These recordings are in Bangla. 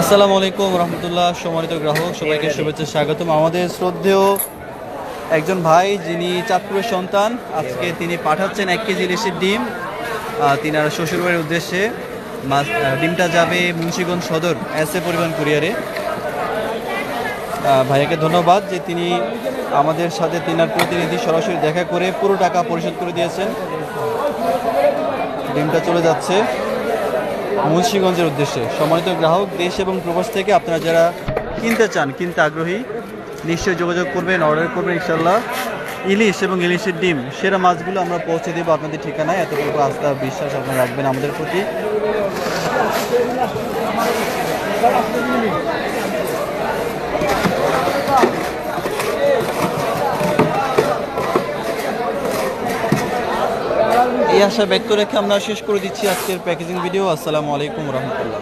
আসসালামু আলাইকুম রহমতুল্লাহ সম্মানিত গ্রাহক সবাইকে শুভেচ্ছা স্বাগতম। আমাদের শ্রদ্ধেয় একজন ভাই যিনি চাঁদপুরের সন্তান। আজকে তিনি পাঠাচ্ছেন এক কেজি ইলিশের ডিম। আহ, তিনার শ্বশুরবাড়ির উদ্দেশ্যে ডিমটা যাবে মুন্সিগঞ্জ সদর এস এ পরিবহন কুরিয়ারে। ভাইয়াকে ধন্যবাদ যে তিনি আমাদের সাথে তিনার প্রতিনিধি সরাসরি দেখা করে পুরো টাকা পরিশোধ করে দিয়েছেন। ডিমটা চলে যাচ্ছে। মুন্সিগঞ্জের উদ্দেশ্যে সম্মানিত গ্রাহক, দেশ এবং প্রবাস থেকে আপনারা যারা কিনতে চান, কিনতে আগ্রহী, নিশ্চয়ই যোগাযোগ করবেন অর্ডার করবেন ইনশাল্লাহ ইলিশ এবং ইলিশের ডিম, সেরা মাছগুলো আমরা পৌঁছে দেবো আপনাদের ঠিকানায়। এতটুকু আস্থা, বিশ্বাস আপনারা রাখবেন আমাদের প্রতি। এই আশা ব্যক্ত রেখে আমরা শেষ করে দিচ্ছি আজকের প্যাকেজিং ভিডিও আসসালামু আলাইকুম রহমতুল্লাহ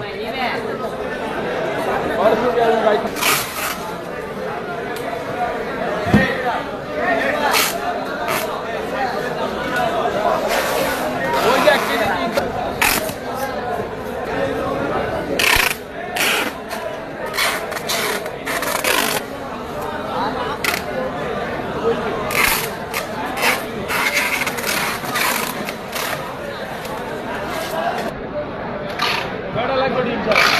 Thank you. మేడలకు